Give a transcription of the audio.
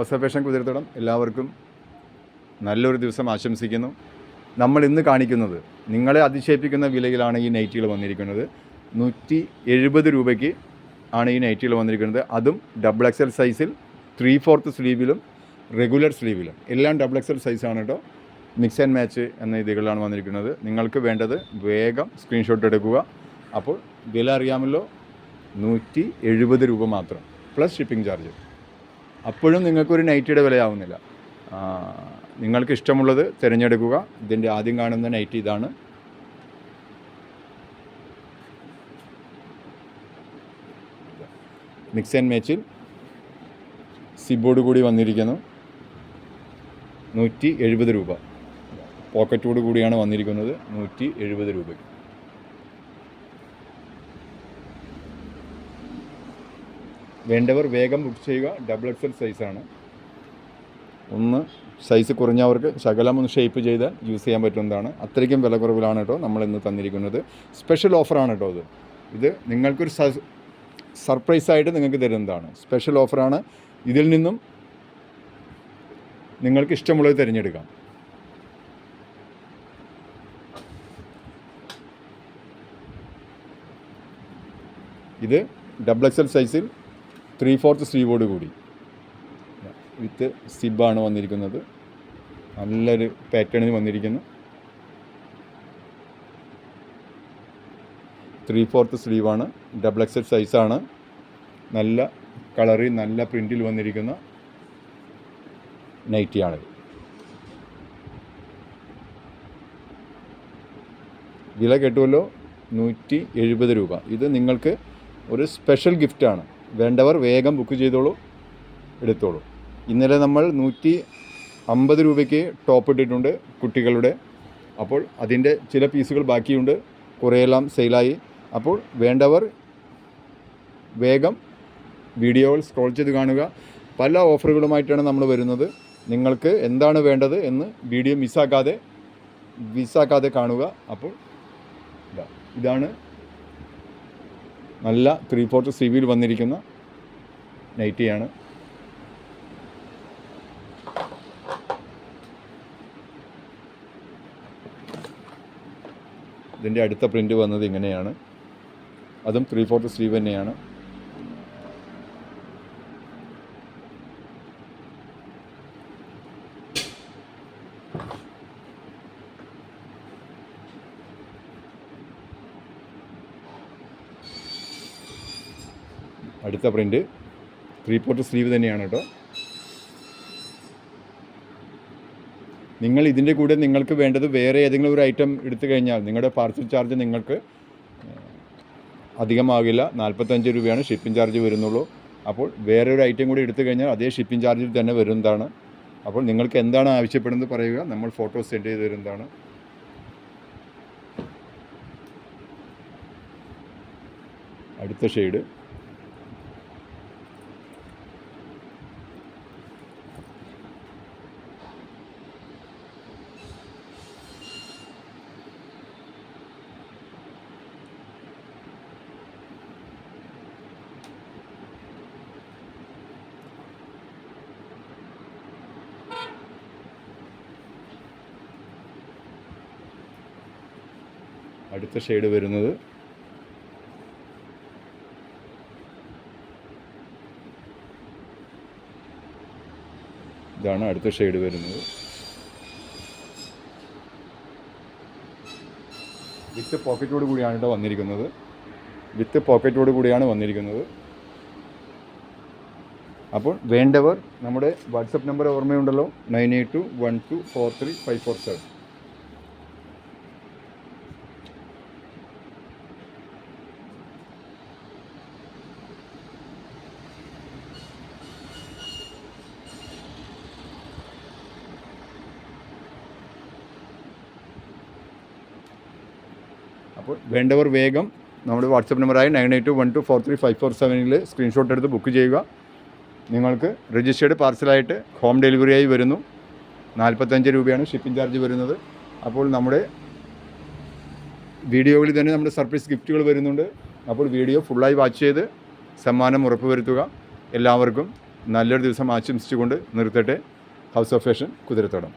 അവസരപേഷൻ കുതിരത്തോടം എല്ലാവർക്കും നല്ലൊരു ദിവസം ആശംസിക്കുന്നു. നമ്മൾ ഇന്ന് കാണിക്കുന്നത് നിങ്ങളെ അതിശയിപ്പിക്കുന്ന വിലയിലാണ് ഈ നൈറ്റികൾ വന്നിരിക്കുന്നത്. നൂറ്റി എഴുപത് രൂപയ്ക്ക് ആണ് ഈ നൈറ്റികൾ വന്നിരിക്കുന്നത്. അതും ഡബിൾ എക്സൽ സൈസിൽ ത്രീ ഫോർത്ത് സ്ലീവിലും റെഗുലർ സ്ലീവിലും. എല്ലാം ഡബിൾ എക്സൽ സൈസാണ് കേട്ടോ മിക്സ് ആൻഡ് മാച്ച് എന്ന ഇതികളാണ് വന്നിരിക്കുന്നത്. നിങ്ങൾക്ക് വേണ്ടത് വേഗം സ്ക്രീൻഷോട്ട് എടുക്കുക. അപ്പോൾ വില അറിയാമല്ലോ? നൂറ്റി എഴുപത് രൂപ മാത്രം പ്ലസ് ഷിപ്പിംഗ് ചാർജ് അപ്പോഴും നിങ്ങൾക്കൊരു നൈറ്റിയുടെ വിലയാവുന്നില്ല. നിങ്ങൾക്ക് ഇഷ്ടമുള്ളത് തിരഞ്ഞെടുക്കുക. ഇതിന്റെ ആദ്യം കാണുന്ന നൈറ്റി ഇതാണ്. മിക്സ് ആൻഡ് മാച്ചിൽ സിബോർഡ് കൂടി വന്നിരിക്കുന്നു. നൂറ്റി എഴുപത് രൂപ. പോക്കറ്റോട് കൂടിയാണ് വന്നിരിക്കുന്നത് നൂറ്റി എഴുപത് രൂപയ്ക്ക്. വേണ്ടവർ വേഗം ബുക്ക് ചെയ്യുക. ഡബിൾ എക്സൽ സൈസാണ് ഒന്ന് സൈസ് കുറഞ്ഞവർക്ക് ശകലം ഒന്ന് ഷേപ്പ് ചെയ്താൽ യൂസ് ചെയ്യാൻ പറ്റുന്നതാണ് അത്രയ്ക്കും വില കുറവിലാണ് കേട്ടോ നമ്മൾ ഇന്ന് തന്നിരിക്കുന്നത്. സ്പെഷ്യൽ ഓഫറാണ് കേട്ടോ ഇത് ഇത് നിങ്ങൾക്കൊരു സർപ്രൈസ് ആയിട്ട് നിങ്ങൾക്ക് തരുന്നതാണ് സ്പെഷ്യൽ ഓഫറാണ് ഇതിൽ നിന്നും നിങ്ങൾക്ക് ഇഷ്ടമുള്ളത് തിരഞ്ഞെടുക്കാം. ഇത് ഡബിൾ എക്സൽ സൈസിൽ ത്രീ ഫോർത്ത് സ്ലീവോട് കൂടി വിത്ത് സിബാണ് വന്നിരിക്കുന്നത്. നല്ലൊരു പാറ്റേണിൽ വന്നിരിക്കുന്നു. ത്രീ ഫോർത്ത് സ്ലീവാണ്. ഡബിൾ എക്സൽ സൈസാണ്. നല്ല കളറിൽ നല്ല പ്രിന്റിൽ വന്നിരിക്കുന്ന നൈറ്റിയാണ് വില കേട്ടുമല്ലോ നൂറ്റി എഴുപത് രൂപ. ഇത് നിങ്ങൾക്ക് ഒരു സ്പെഷ്യൽ ഗിഫ്റ്റാണ്. വേണ്ടവർ വേഗം ബുക്ക് ചെയ്തോളൂ എടുത്തോളൂ. ഇന്നലെ നമ്മൾ നൂറ്റി അമ്പത് രൂപയ്ക്ക് ടോപ്പ് ഇട്ടിട്ടുണ്ട് കുട്ടികളുടെ. അപ്പോൾ അതിന്റെ ചില പീസുകൾ ബാക്കിയുണ്ട്. കുറേയെല്ലാം സെയിലായി അപ്പോൾ വേണ്ടവർ വേഗം വീഡിയോകൾ സ്ക്രോൾ ചെയ്ത് കാണുക. പല ഓഫറുകളുമായിട്ടാണ് നമ്മൾ വരുന്നത്. നിങ്ങൾക്ക് എന്താണ് വേണ്ടത് എന്ന് വീഡിയോ മിസ്സാക്കാതെ മിസ്സാക്കാതെ കാണുക. അപ്പോൾ ഇതാ ഇതാണ് നല്ല ത്രീ ഫോർത്ത് സി വിയിൽ വന്നിരിക്കുന്ന നൈറ്റിയാണ് ഇതിന്റെ അടുത്ത പ്രിന്റ് വന്നത് ഇങ്ങനെയാണ്. അതും ത്രീ ഫോർത്ത് സ്ലീവ് തന്നെയാണ്. അടുത്ത പ്രിന്റ് ത്രീ പോർട്ട് സ്ലീവ് തന്നെയാണ് കേട്ടോ. നിങ്ങൾ ഇതിന്റെ കൂടെ നിങ്ങൾക്ക് വേണ്ടത് വേറെ ഏതെങ്കിലും ഒരു ഐറ്റം എടുത്തു കഴിഞ്ഞാൽ നിങ്ങളുടെ പാർസൽ ചാർജ് നിങ്ങൾക്ക് അധികമാകില്ല. നാൽപ്പത്തഞ്ച് രൂപയാണ് ഷിപ്പിംഗ് ചാർജ് വരുന്നുള്ളൂ. അപ്പോൾ വേറെ ഒരു ഐറ്റം കൂടി എടുത്തു കഴിഞ്ഞാൽ അതേ ഷിപ്പിംഗ് ചാർജിൽ തന്നെ വരുന്നതാണ്. അപ്പോൾ നിങ്ങൾക്ക് എന്താണ് ആവശ്യപ്പെടുന്നത് പറയുക. നമ്മൾ ഫോട്ടോ സെൻഡ് ചെയ്ത് തരുന്നതാണ്. അടുത്ത ഷെയ്ഡ് അടുത്ത ഷെയ്ഡ് വരുന്നത്. ഇതാണ് അടുത്ത ഷെയ്ഡ് വരുന്നത്. വിത്ത് പോക്കറ്റോട് കൂടിയാണ് ഇവിടെ വന്നിരിക്കുന്നത്. വിത്ത് പോക്കറ്റോട് കൂടിയാണ് വന്നിരിക്കുന്നത്. അപ്പോൾ വേണ്ടവർ നമ്മുടെ വാട്സപ്പ് നമ്പർ ഓർമ്മയുണ്ടല്ലോ? Nine eight two one two four three five four seven. അപ്പോൾ വേണ്ടവർ വേഗം നമ്മുടെ വാട്സപ്പ് നമ്പറായ nine eight one two four three five four സെവനിൽ സ്ക്രീൻഷോട്ട് എടുത്ത് ബുക്ക് ചെയ്യുക. നിങ്ങൾക്ക് രജിസ്റ്റേർഡ് പാർസലായിട്ട് ഹോം ഡെലിവറിയായി വരുന്നു. നാൽപ്പത്തഞ്ച് രൂപയാണ് ഷിപ്പിംഗ് ചാർജ് വരുന്നത്. അപ്പോൾ നമ്മുടെ വീഡിയോകളിൽ തന്നെ നമ്മുടെ സർപ്രൈസ് ഗിഫ്റ്റുകൾ വരുന്നുണ്ട്. അപ്പോൾ വീഡിയോ ഫുള്ളായി വാച്ച് ചെയ്ത് സമ്മാനം ഉറപ്പുവരുത്തുക. എല്ലാവർക്കും നല്ലൊരു ദിവസം ആശംസിച്ചുകൊണ്ട് നിർത്തട്ടെ. House of fashion Kuthirathodam.